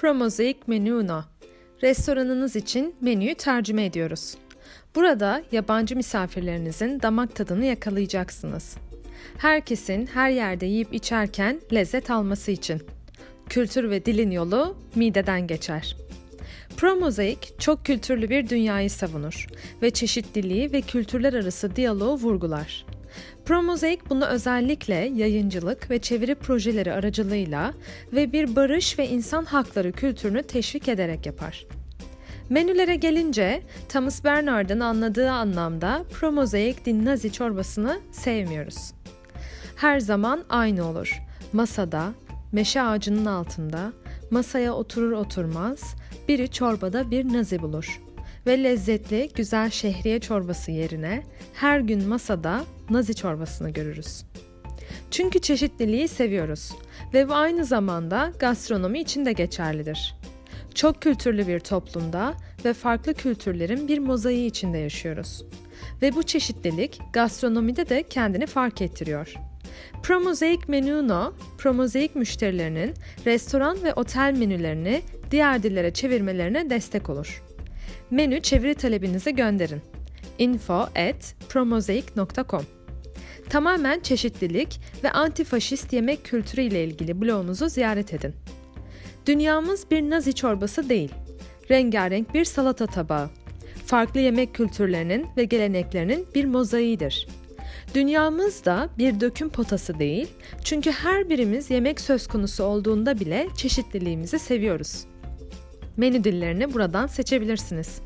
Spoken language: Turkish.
Promozaik Menuno. Restoranınız için menüyü tercüme ediyoruz. Burada yabancı misafirlerinizin damak tadını yakalayacaksınız. Herkesin her yerde yiyip içerken lezzet alması için. Kültür ve dilin yolu mideden geçer. Promozaik çok kültürlü bir dünyayı savunur ve çeşitliliği ve kültürler arası diyaloğu vurgular. Promozaik bunu özellikle yayıncılık ve çeviri projeleri aracılığıyla ve bir barış ve insan hakları kültürünü teşvik ederek yapar. Menülere gelince Thomas Bernard'ın anladığı anlamda promozaik din nazi çorbasını sevmiyoruz. Her zaman aynı olur. Masada, meşe ağacının altında, masaya oturur oturmaz biri çorbada bir nazi bulur. Ve lezzetli güzel şehriye çorbası yerine her gün masada nazi çorbasını görürüz. Çünkü çeşitliliği seviyoruz ve bu aynı zamanda gastronomi için de geçerlidir. Çok kültürlü bir toplumda ve farklı kültürlerin bir mozaiği içinde yaşıyoruz. Ve bu çeşitlilik gastronomide de kendini fark ettiriyor. Promozaik Menuno, promozaik müşterilerinin restoran ve otel menülerini diğer dillere çevirmelerine destek olur. Menü çeviri talebinizi gönderin. info at promozaik.com Tamamen çeşitlilik ve antifaşist yemek kültürü ile ilgili blogumuzu ziyaret edin. Dünyamız bir nazi çorbası değil, rengarenk bir salata tabağı. Farklı yemek kültürlerinin ve geleneklerinin bir mozaiğidir. Dünyamız da bir döküm potası değil, çünkü her birimiz yemek söz konusu olduğunda bile çeşitliliğimizi seviyoruz. Menü dillerini buradan seçebilirsiniz.